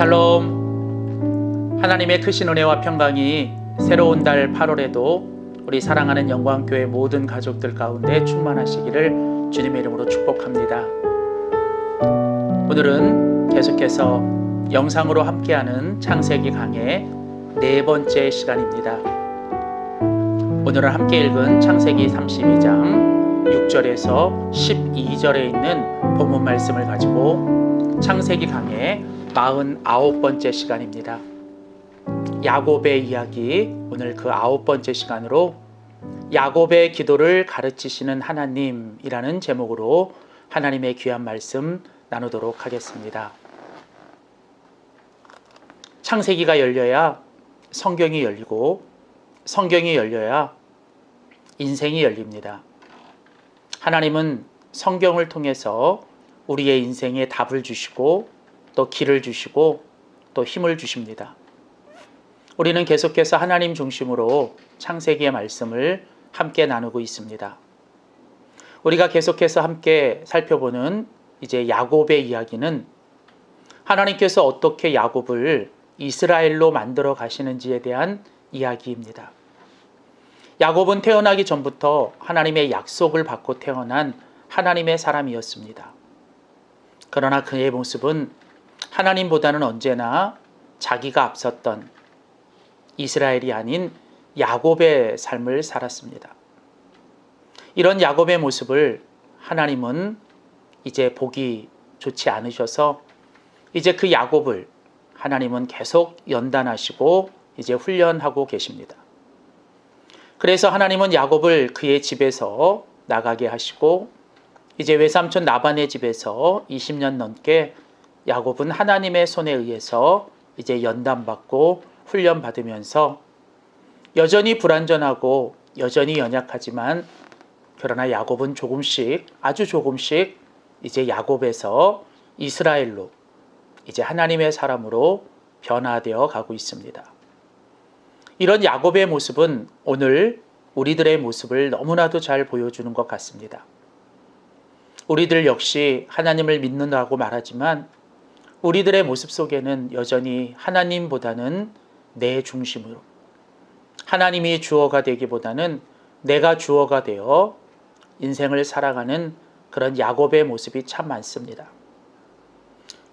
샬롬 하나님의 크신 은혜와 평강이 새로운 달 8월에도 우리 사랑하는 영광교회 모든 가족들 가운데 충만하시기를 주님의 이름으로 축복합니다. 오늘은 계속해서 영상으로 함께하는 창세기 강의 네 번째 시간입니다. 오늘은 함께 읽은 창세기 32장 6절에서 12절에 있는 본문 말씀을 가지고 창세기 강의 49번째 시간입니다. 야곱의 이야기 오늘 그 아홉 번째 시간으로 야곱의 기도를 가르치시는 하나님이라는 제목으로 하나님의 귀한 말씀 나누도록 하겠습니다. 창세기가 열려야 성경이 열리고 성경이 열려야 인생이 열립니다. 하나님은 성경을 통해서 우리의 인생에 답을 주시고 또 길을 주시고 또 힘을 주십니다. 우리는 계속해서 하나님 중심으로 창세기의 말씀을 함께 나누고 있습니다. 우리가 계속해서 함께 살펴보는 이제 야곱의 이야기는 하나님께서 어떻게 야곱을 이스라엘로 만들어 가시는지에 대한 이야기입니다. 야곱은 태어나기 전부터 하나님의 약속을 받고 태어난 하나님의 사람이었습니다. 그러나 그의 모습은 하나님보다는 언제나 자기가 앞섰던 이스라엘이 아닌 야곱의 삶을 살았습니다. 이런 야곱의 모습을 하나님은 이제 보기 좋지 않으셔서 이제 그 야곱을 하나님은 계속 연단하시고 이제 훈련하고 계십니다. 그래서 하나님은 야곱을 그의 집에서 나가게 하시고 이제 외삼촌 나반의 집에서 20년 넘게 야곱은 하나님의 손에 의해서 이제 연단받고 훈련받으면서 여전히 불완전하고 여전히 연약하지만 그러나 야곱은 조금씩 아주 조금씩 이제 야곱에서 이스라엘로 이제 하나님의 사람으로 변화되어 가고 있습니다. 이런 야곱의 모습은 오늘 우리들의 모습을 너무나도 잘 보여주는 것 같습니다. 우리들 역시 하나님을 믿는다고 말하지만 우리들의 모습 속에는 여전히 하나님보다는 내 중심으로 하나님이 주어가 되기보다는 내가 주어가 되어 인생을 살아가는 그런 야곱의 모습이 참 많습니다.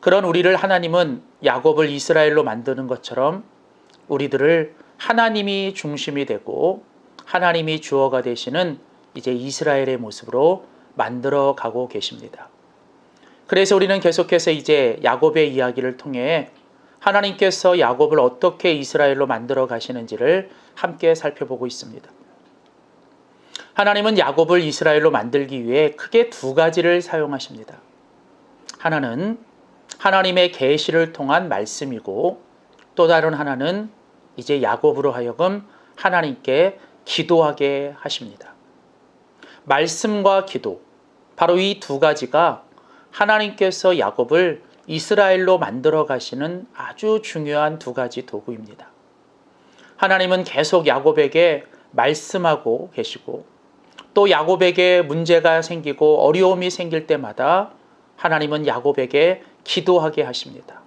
그런 우리를 하나님은 야곱을 이스라엘로 만드는 것처럼 우리들을 하나님이 중심이 되고 하나님이 주어가 되시는 이제 이스라엘의 모습으로 만들어 가고 계십니다. 그래서 우리는 계속해서 이제 야곱의 이야기를 통해 하나님께서 야곱을 어떻게 이스라엘로 만들어 가시는지를 함께 살펴보고 있습니다. 하나님은 야곱을 이스라엘로 만들기 위해 크게 두 가지를 사용하십니다. 하나는 하나님의 계시를 통한 말씀이고 또 다른 하나는 이제 야곱으로 하여금 하나님께 기도하게 하십니다. 말씀과 기도 바로 이 두 가지가 하나님께서 야곱을 이스라엘로 만들어 가시는 아주 중요한 두 가지 도구입니다. 하나님은 계속 야곱에게 말씀하고 계시고 또 야곱에게 문제가 생기고 어려움이 생길 때마다 하나님은 야곱에게 기도하게 하십니다.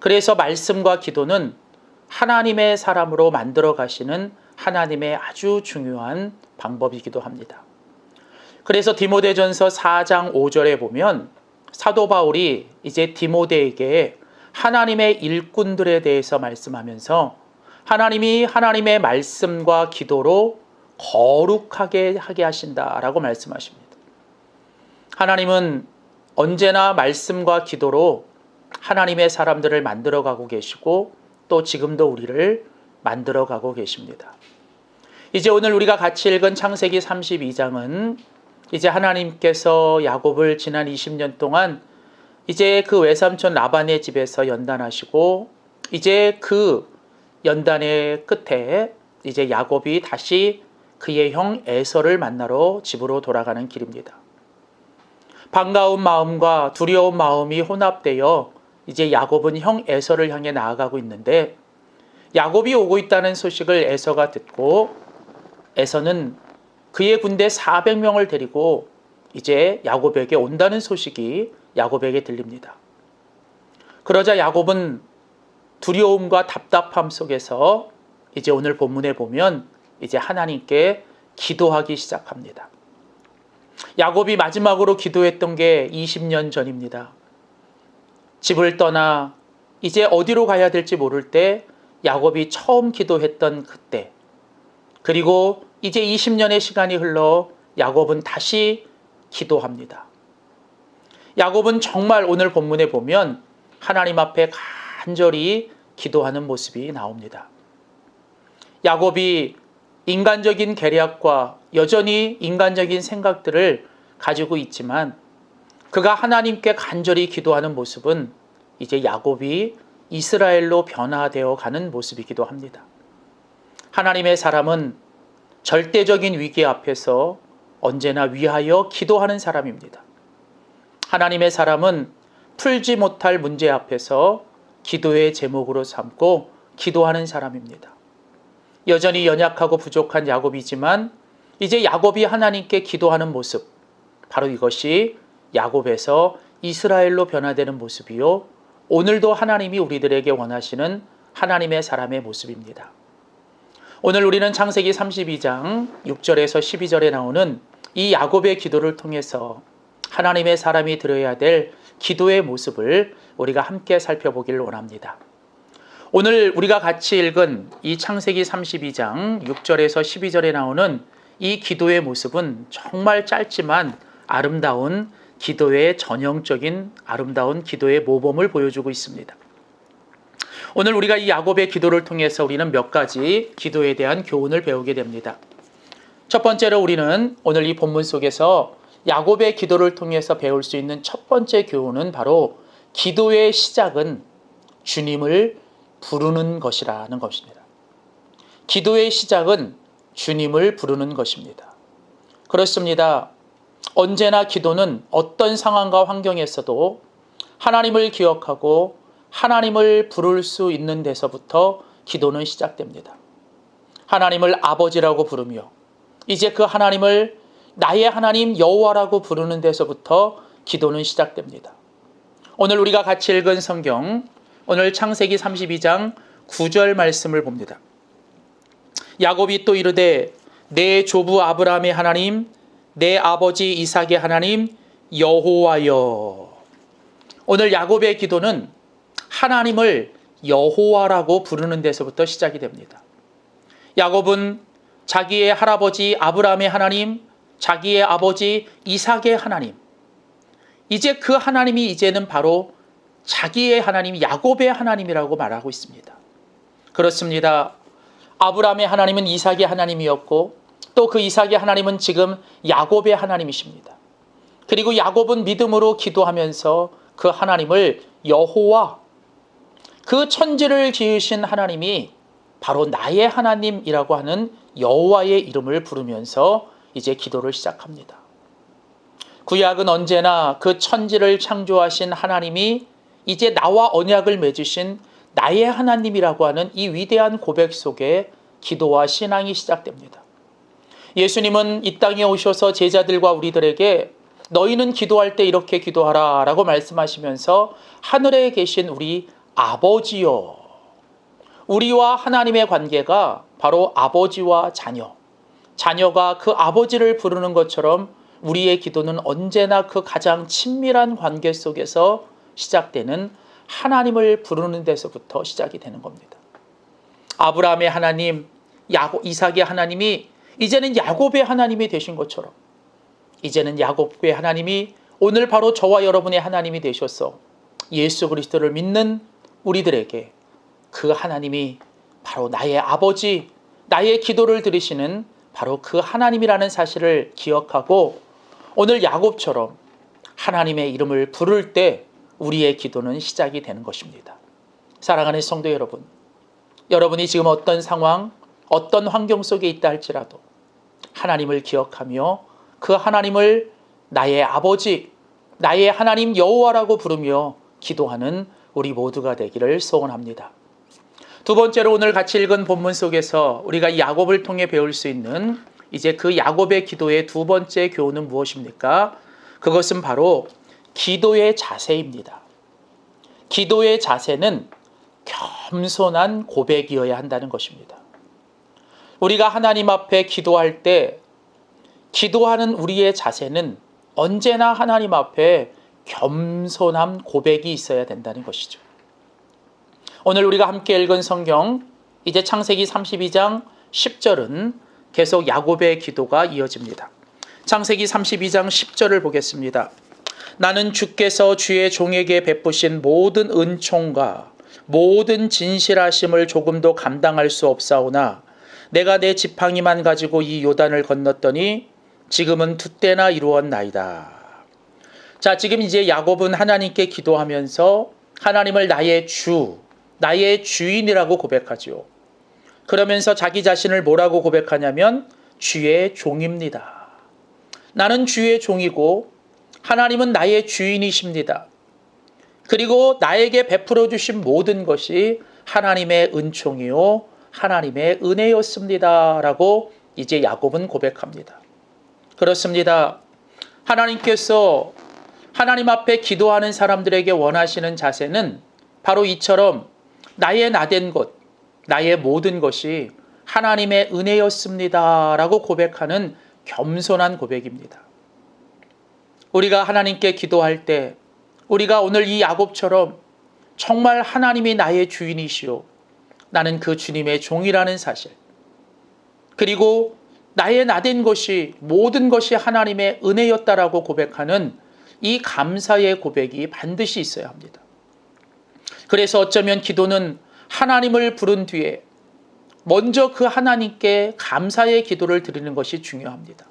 그래서 말씀과 기도는 하나님의 사람으로 만들어 가시는 하나님의 아주 중요한 방법이기도 합니다. 그래서 디모데전서 4장 5절에 보면 사도 바울이 이제 디모데에게 하나님의 일꾼들에 대해서 말씀하면서 하나님이 하나님의 말씀과 기도로 거룩하게 하게 하신다라고 말씀하십니다. 하나님은 언제나 말씀과 기도로 하나님의 사람들을 만들어 가고 계시고 또 지금도 우리를 만들어 가고 계십니다. 이제 오늘 우리가 같이 읽은 창세기 32장은 이제 하나님께서 야곱을 지난 20년 동안 이제 그 외삼촌 라반의 집에서 연단하시고 이제 그 연단의 끝에 이제 야곱이 다시 그의 형 에서를 만나러 집으로 돌아가는 길입니다. 반가운 마음과 두려운 마음이 혼합되어 이제 야곱은 형 에서를 향해 나아가고 있는데 야곱이 오고 있다는 소식을 에서가 듣고 에서는 그의 군대 400명을 데리고 이제 야곱에게 온다는 소식이 야곱에게 들립니다. 그러자 야곱은 두려움과 답답함 속에서 이제 오늘 본문에 보면 이제 하나님께 기도하기 시작합니다. 야곱이 마지막으로 기도했던 게 20년 전입니다. 집을 떠나 이제 어디로 가야 될지 모를 때 야곱이 처음 기도했던 그때 그리고 이제 20년의 시간이 흘러 야곱은 다시 기도합니다. 야곱은 정말 오늘 본문에 보면 하나님 앞에 간절히 기도하는 모습이 나옵니다. 야곱이 인간적인 계략과 여전히 인간적인 생각들을 가지고 있지만 그가 하나님께 간절히 기도하는 모습은 이제 야곱이 이스라엘로 변화되어 가는 모습이기도 합니다. 하나님의 사람은 절대적인 위기 앞에서 언제나 위하여 기도하는 사람입니다. 하나님의 사람은 풀지 못할 문제 앞에서 기도의 제목으로 삼고 기도하는 사람입니다. 여전히 연약하고 부족한 야곱이지만 이제 야곱이 하나님께 기도하는 모습 바로 이것이 야곱에서 이스라엘로 변화되는 모습이요 오늘도 하나님이 우리들에게 원하시는 하나님의 사람의 모습입니다. 오늘 우리는 창세기 32장 6절에서 12절에 나오는 이 야곱의 기도를 통해서 하나님의 사람이 드려야 될 기도의 모습을 우리가 함께 살펴보기를 원합니다. 오늘 우리가 같이 읽은 이 창세기 32장 6절에서 12절에 나오는 이 기도의 모습은 정말 짧지만 아름다운 기도의 전형적인 아름다운 기도의 모범을 보여주고 있습니다. 오늘 우리가 이 야곱의 기도를 통해서 우리는 몇 가지 기도에 대한 교훈을 배우게 됩니다. 첫 번째로 우리는 오늘 이 본문 속에서 야곱의 기도를 통해서 배울 수 있는 첫 번째 교훈은 바로 기도의 시작은 주님을 부르는 것이라는 것입니다. 기도의 시작은 주님을 부르는 것입니다. 그렇습니다. 언제나 기도는 어떤 상황과 환경에서도 하나님을 기억하고 하나님을 부를 수 있는 데서부터 기도는 시작됩니다. 하나님을 아버지라고 부르며 이제 그 하나님을 나의 하나님 여호와라고 부르는 데서부터 기도는 시작됩니다. 오늘 우리가 같이 읽은 성경 오늘 창세기 32장 9절 말씀을 봅니다. 야곱이 또 이르되 내 조부 아브라함의 하나님 내 아버지 이삭의 하나님 여호와여 오늘 야곱의 기도는 하나님을 여호와라고 부르는 데서부터 시작이 됩니다. 야곱은 자기의 할아버지 아브라함의 하나님, 자기의 아버지 이삭의 하나님, 이제 그 하나님이 이제는 바로 자기의 하나님 야곱의 하나님이라고 말하고 있습니다. 그렇습니다. 아브라함의 하나님은 이삭의 하나님이었고 또 그 이삭의 하나님은 지금 야곱의 하나님이십니다. 그리고 야곱은 믿음으로 기도하면서 그 하나님을 여호와 그 천지를 지으신 하나님이 바로 나의 하나님이라고 하는 여호와의 이름을 부르면서 이제 기도를 시작합니다. 구약은 언제나 그 천지를 창조하신 하나님이 이제 나와 언약을 맺으신 나의 하나님이라고 하는 이 위대한 고백 속에 기도와 신앙이 시작됩니다. 예수님은 이 땅에 오셔서 제자들과 우리들에게 너희는 기도할 때 이렇게 기도하라 라고 말씀하시면서 하늘에 계신 우리 아버지요. 우리와 하나님의 관계가 바로 아버지와 자녀. 자녀가 그 아버지를 부르는 것처럼 우리의 기도는 언제나 그 가장 친밀한 관계 속에서 시작되는 하나님을 부르는 데서부터 시작이 되는 겁니다. 아브라함의 하나님, 야곱, 이삭의 하나님이 이제는 야곱의 하나님이 되신 것처럼 이제는 야곱의 하나님이 오늘 바로 저와 여러분의 하나님이 되셔서 예수 그리스도를 믿는 우리들에게 그 하나님이 바로 나의 아버지, 나의 기도를 들으시는 바로 그 하나님이라는 사실을 기억하고 오늘 야곱처럼 하나님의 이름을 부를 때 우리의 기도는 시작이 되는 것입니다. 사랑하는 성도 여러분, 여러분이 지금 어떤 상황, 어떤 환경 속에 있다 할지라도 하나님을 기억하며 그 하나님을 나의 아버지, 나의 하나님 여호와라고 부르며 기도하는 우리 모두가 되기를 소원합니다. 두 번째로 오늘 같이 읽은 본문 속에서 우리가 야곱을 통해 배울 수 있는 이제 그 야곱의 기도의 두 번째 교훈은 무엇입니까? 그것은 바로 기도의 자세입니다. 기도의 자세는 겸손한 고백이어야 한다는 것입니다. 우리가 하나님 앞에 기도할 때 기도하는 우리의 자세는 언제나 하나님 앞에 겸손한 고백이 있어야 된다는 것이죠. 오늘 우리가 함께 읽은 성경 이제 창세기 32장 10절은 계속 야곱의 기도가 이어집니다. 창세기 32장 10절을 보겠습니다. 나는 주께서 주의 종에게 베푸신 모든 은총과 모든 진실하심을 조금도 감당할 수 없사오나 내가 내 지팡이만 가지고 이 요단을 건넜더니 지금은 두 때나 이루었나이다. 자, 지금 이제 야곱은 하나님께 기도하면서 하나님을 나의 주, 나의 주인이라고 고백하지요. 그러면서 자기 자신을 뭐라고 고백하냐면 주의 종입니다. 나는 주의 종이고 하나님은 나의 주인이십니다. 그리고 나에게 베풀어 주신 모든 것이 하나님의 은총이요 하나님의 은혜였습니다라고 이제 야곱은 고백합니다. 그렇습니다. 하나님께서 하나님 앞에 기도하는 사람들에게 원하시는 자세는 바로 이처럼 나의 나된 것, 나의 모든 것이 하나님의 은혜였습니다 라고 고백하는 겸손한 고백입니다. 우리가 하나님께 기도할 때 우리가 오늘 이 야곱처럼 정말 하나님이 나의 주인이시오. 나는 그 주님의 종이라는 사실. 그리고 나의 나된 것이 모든 것이 하나님의 은혜였다라고 고백하는 이 감사의 고백이 반드시 있어야 합니다. 그래서 어쩌면 기도는 하나님을 부른 뒤에 먼저 그 하나님께 감사의 기도를 드리는 것이 중요합니다.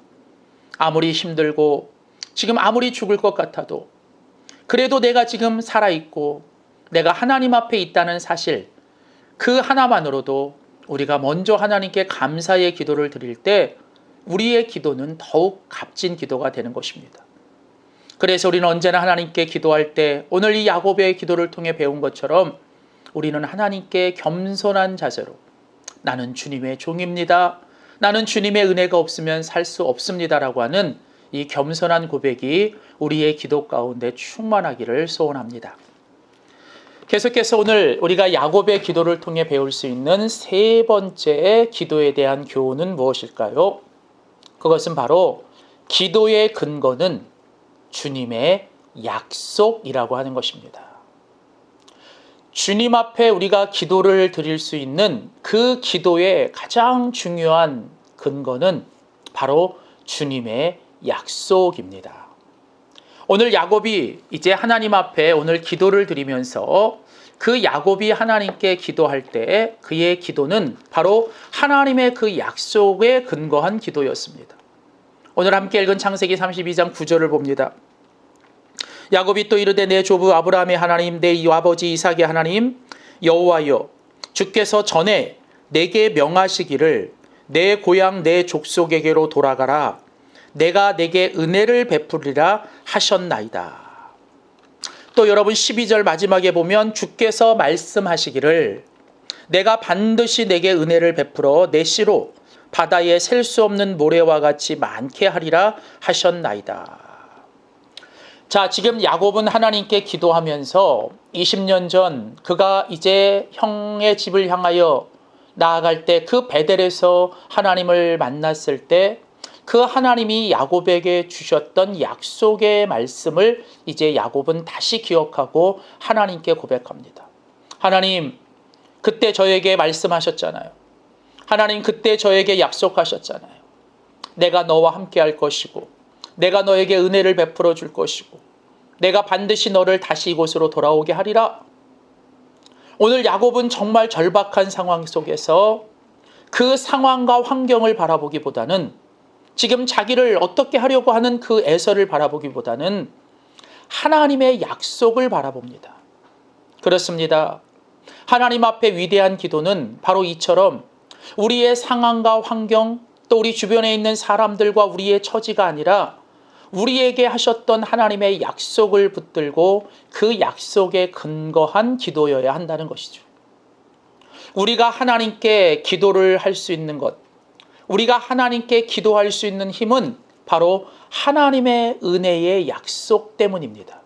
아무리 힘들고 지금 아무리 죽을 것 같아도 그래도 내가 지금 살아있고 내가 하나님 앞에 있다는 사실 그 하나만으로도 우리가 먼저 하나님께 감사의 기도를 드릴 때 우리의 기도는 더욱 값진 기도가 되는 것입니다. 그래서 우리는 언제나 하나님께 기도할 때 오늘 이 야곱의 기도를 통해 배운 것처럼 우리는 하나님께 겸손한 자세로 나는 주님의 종입니다. 나는 주님의 은혜가 없으면 살 수 없습니다라고 하는 이 겸손한 고백이 우리의 기도 가운데 충만하기를 소원합니다. 계속해서 오늘 우리가 야곱의 기도를 통해 배울 수 있는 세 번째 기도에 대한 교훈은 무엇일까요? 그것은 바로 기도의 근거는 주님의 약속이라고 하는 것입니다. 주님 앞에 우리가 기도를 드릴 수 있는 그 기도의 가장 중요한 근거는 바로 주님의 약속입니다. 오늘 야곱이 이제 하나님 앞에 오늘 기도를 드리면서 그 야곱이 하나님께 기도할 때 그의 기도는 바로 하나님의 그 약속에 근거한 기도였습니다. 오늘 함께 읽은 창세기 32장 9절을 봅니다. 야곱이 또 이르되 내 조부 아브라함의 하나님 내 아버지 이삭의 하나님 여호와여 주께서 전에 내게 명하시기를 내 고향 내 족속에게로 돌아가라 내가 내게 은혜를 베풀리라 하셨나이다. 또 여러분 12절 마지막에 보면 주께서 말씀하시기를 내가 반드시 내게 은혜를 베풀어 내 씨로 바다에 셀 수 없는 모래와 같이 많게 하리라 하셨나이다. 자, 지금 야곱은 하나님께 기도하면서 20년 전 그가 이제 형의 집을 향하여 나아갈 때 그 베델에서 하나님을 만났을 때 그 하나님이 야곱에게 주셨던 약속의 말씀을 이제 야곱은 다시 기억하고 하나님께 고백합니다. 하나님, 그때 저에게 말씀하셨잖아요. 하나님, 그때 저에게 약속하셨잖아요. 내가 너와 함께 할 것이고, 내가 너에게 은혜를 베풀어 줄 것이고, 내가 반드시 너를 다시 이곳으로 돌아오게 하리라. 오늘 야곱은 정말 절박한 상황 속에서 그 상황과 환경을 바라보기보다는 지금 자기를 어떻게 하려고 하는 그 애서를 바라보기보다는 하나님의 약속을 바라봅니다. 그렇습니다. 하나님 앞에 위대한 기도는 바로 이처럼 우리의 상황과 환경 또 우리 주변에 있는 사람들과 우리의 처지가 아니라 우리에게 하셨던 하나님의 약속을 붙들고 그 약속에 근거한 기도여야 한다는 것이죠. 우리가 하나님께 기도를 할 수 있는 것, 우리가 하나님께 기도할 수 있는 힘은 바로 하나님의 은혜의 약속 때문입니다.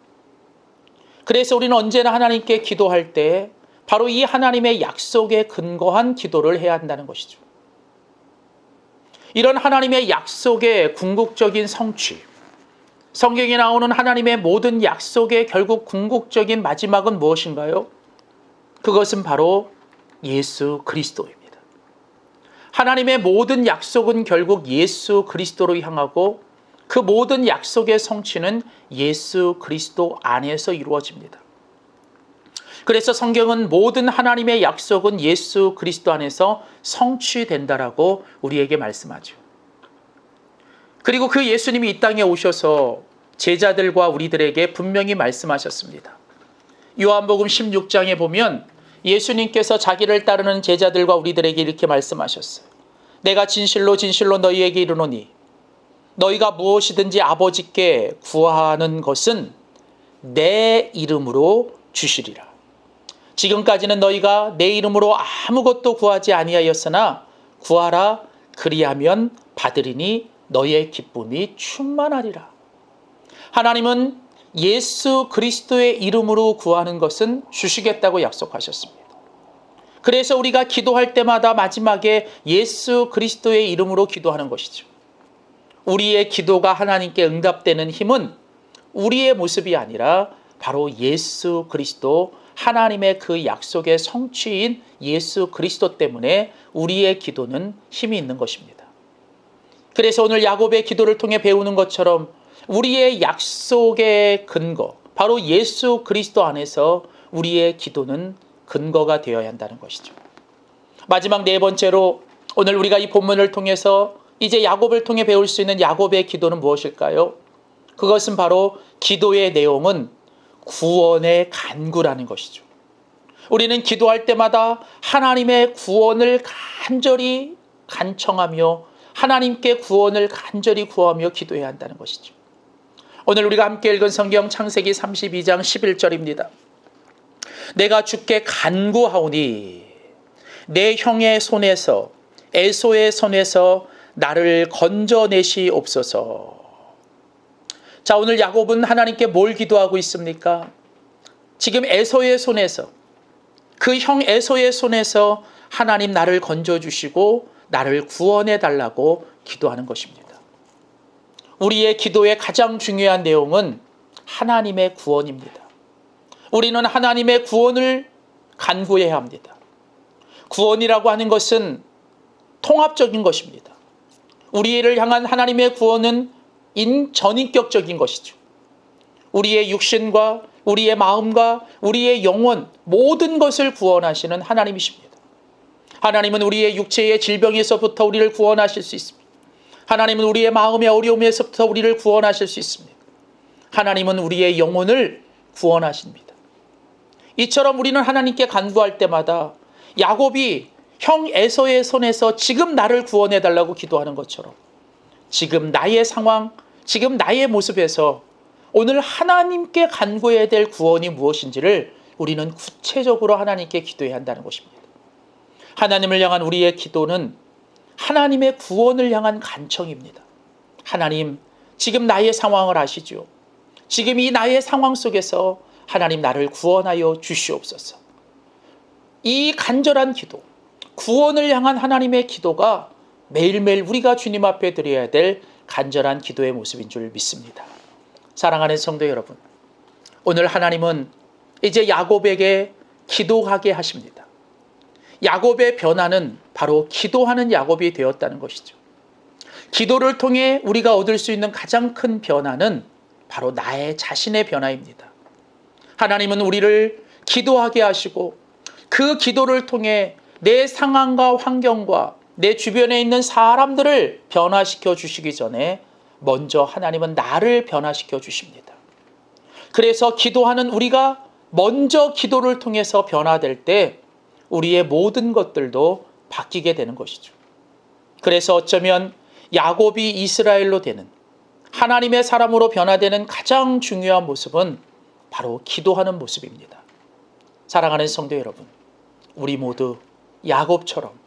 그래서 우리는 언제나 하나님께 기도할 때 바로 이 하나님의 약속에 근거한 기도를 해야 한다는 것이죠. 이런 하나님의 약속의 궁극적인 성취, 성경에 나오는 하나님의 모든 약속의 결국 궁극적인 마지막은 무엇인가요? 그것은 바로 예수 그리스도입니다. 하나님의 모든 약속은 결국 예수 그리스도로 향하고 그 모든 약속의 성취는 예수 그리스도 안에서 이루어집니다. 그래서 성경은 모든 하나님의 약속은 예수 그리스도 안에서 성취된다라고 우리에게 말씀하죠. 그리고 그 예수님이 이 땅에 오셔서 제자들과 우리들에게 분명히 말씀하셨습니다. 요한복음 16장에 보면 예수님께서 자기를 따르는 제자들과 우리들에게 이렇게 말씀하셨어요. 내가 진실로 진실로 너희에게 이르노니 너희가 무엇이든지 아버지께 구하는 것은 내 이름으로 주시리라. 지금까지는 너희가 내 이름으로 아무것도 구하지 아니하였으나 구하라 그리하면 받으리니 너희의 기쁨이 충만하리라. 하나님은 예수 그리스도의 이름으로 구하는 것은 주시겠다고 약속하셨습니다. 그래서 우리가 기도할 때마다 마지막에 예수 그리스도의 이름으로 기도하는 것이죠. 우리의 기도가 하나님께 응답되는 힘은 우리의 모습이 아니라 바로 예수 그리스도 하나님의 그 약속의 성취인 예수 그리스도 때문에 우리의 기도는 힘이 있는 것입니다. 그래서 오늘 야곱의 기도를 통해 배우는 것처럼 우리의 약속의 근거, 바로 예수 그리스도 안에서 우리의 기도는 근거가 되어야 한다는 것이죠. 마지막 네 번째로 오늘 우리가 이 본문을 통해서 이제 야곱을 통해 배울 수 있는 야곱의 기도는 무엇일까요? 그것은 바로 기도의 내용은 구원의 간구라는 것이죠. 우리는 기도할 때마다 하나님의 구원을 간절히 간청하며 하나님께 구원을 간절히 구하며 기도해야 한다는 것이죠. 오늘 우리가 함께 읽은 성경 창세기 32장 11절입니다. 내가 주께 간구하오니 내 형의 손에서 에소의 손에서 나를 건져내시옵소서. 자, 오늘 야곱은 하나님께 뭘 기도하고 있습니까? 지금 에서의 손에서 그 형 에서의 손에서 하나님 나를 건져 주시고 나를 구원해 달라고 기도하는 것입니다. 우리의 기도의 가장 중요한 내용은 하나님의 구원입니다. 우리는 하나님의 구원을 간구해야 합니다. 구원이라고 하는 것은 통합적인 것입니다. 우리를 향한 하나님의 구원은 인 전인격적인 것이죠. 우리의 육신과 우리의 마음과 우리의 영혼 모든 것을 구원하시는 하나님이십니다. 하나님은 우리의 육체의 질병에서부터 우리를 구원하실 수 있습니다. 하나님은 우리의 마음의 어려움에서부터 우리를 구원하실 수 있습니다. 하나님은 우리의 영혼을 구원하십니다. 이처럼 우리는 하나님께 간구할 때마다 야곱이 형 에서의 손에서 지금 나를 구원해 달라고 기도하는 것처럼 지금 나의 상황, 지금 나의 모습에서 오늘 하나님께 간구해야 될 구원이 무엇인지를 우리는 구체적으로 하나님께 기도해야 한다는 것입니다. 하나님을 향한 우리의 기도는 하나님의 구원을 향한 간청입니다. 하나님, 지금 나의 상황을 아시죠? 지금 이 나의 상황 속에서 하나님 나를 구원하여 주시옵소서. 이 간절한 기도, 구원을 향한 하나님의 기도가 매일매일 우리가 주님 앞에 드려야 될 간절한 기도의 모습인 줄 믿습니다. 사랑하는 성도 여러분, 오늘 하나님은 이제 야곱에게 기도하게 하십니다. 야곱의 변화는 바로 기도하는 야곱이 되었다는 것이죠. 기도를 통해 우리가 얻을 수 있는 가장 큰 변화는 바로 나의 자신의 변화입니다. 하나님은 우리를 기도하게 하시고 그 기도를 통해 내 상황과 환경과 내 주변에 있는 사람들을 변화시켜 주시기 전에 먼저 하나님은 나를 변화시켜 주십니다. 그래서 기도하는 우리가 먼저 기도를 통해서 변화될 때 우리의 모든 것들도 바뀌게 되는 것이죠. 그래서 어쩌면 야곱이 이스라엘로 되는 하나님의 사람으로 변화되는 가장 중요한 모습은 바로 기도하는 모습입니다. 사랑하는 성도 여러분, 우리 모두 야곱처럼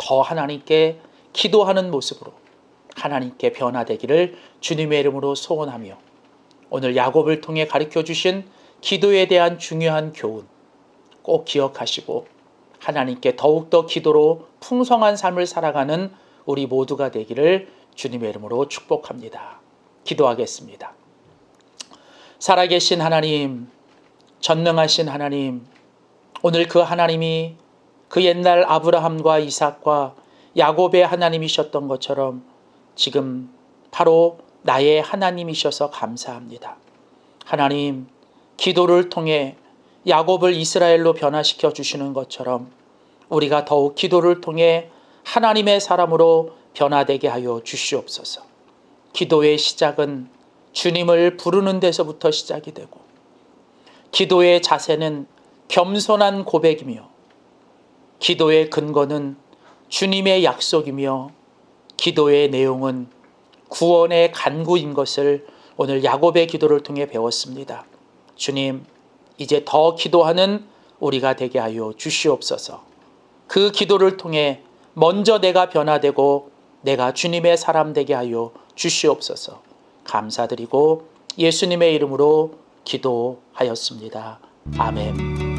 더 하나님께 기도하는 모습으로 하나님께 변화되기를 주님의 이름으로 소원하며 오늘 야곱을 통해 가르쳐 주신 기도에 대한 중요한 교훈 꼭 기억하시고 하나님께 더욱더 기도로 풍성한 삶을 살아가는 우리 모두가 되기를 주님의 이름으로 축복합니다. 기도하겠습니다. 살아계신 하나님, 전능하신 하나님, 오늘 그 하나님이 그 옛날 아브라함과 이삭과 야곱의 하나님이셨던 것처럼 지금 바로 나의 하나님이셔서 감사합니다. 하나님, 기도를 통해 야곱을 이스라엘로 변화시켜 주시는 것처럼 우리가 더욱 기도를 통해 하나님의 사람으로 변화되게 하여 주시옵소서. 기도의 시작은 주님을 부르는 데서부터 시작이 되고, 기도의 자세는 겸손한 고백이며, 기도의 근거는 주님의 약속이며, 기도의 내용은 구원의 간구인 것을 오늘 야곱의 기도를 통해 배웠습니다. 주님, 이제 더 기도하는 우리가 되게 하여 주시옵소서. 그 기도를 통해 먼저 내가 변화되고 내가 주님의 사람 되게 하여 주시옵소서. 감사드리고 예수님의 이름으로 기도하였습니다. 아멘.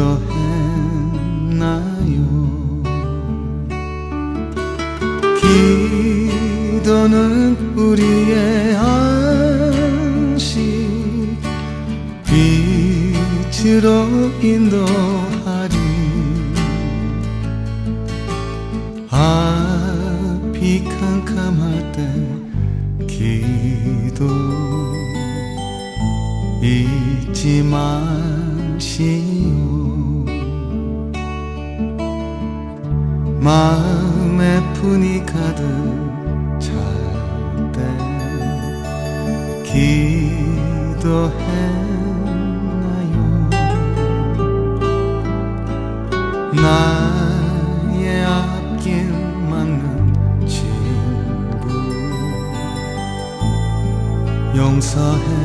기도했나요? 기도는 우리의 안식 빛으로 인도 나의 앞길 막는 친구. 용서했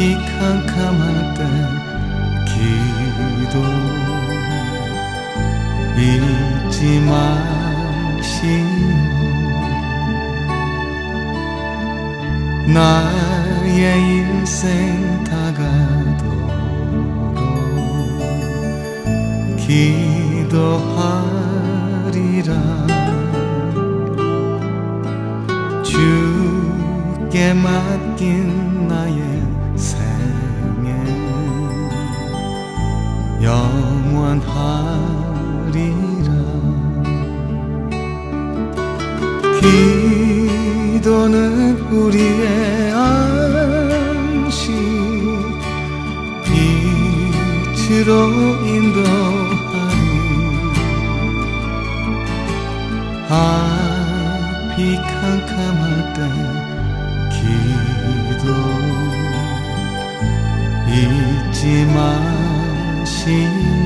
앞이 캄캄할 때 기도. 잊지 마시오. 나의 인생 다가도록 기도하리라. 주께 맡긴 나의 영원하리라. 기도는 우리의 안식 빛으로 인도하니 앞이 캄캄할 때 기도 잊지 마. 心。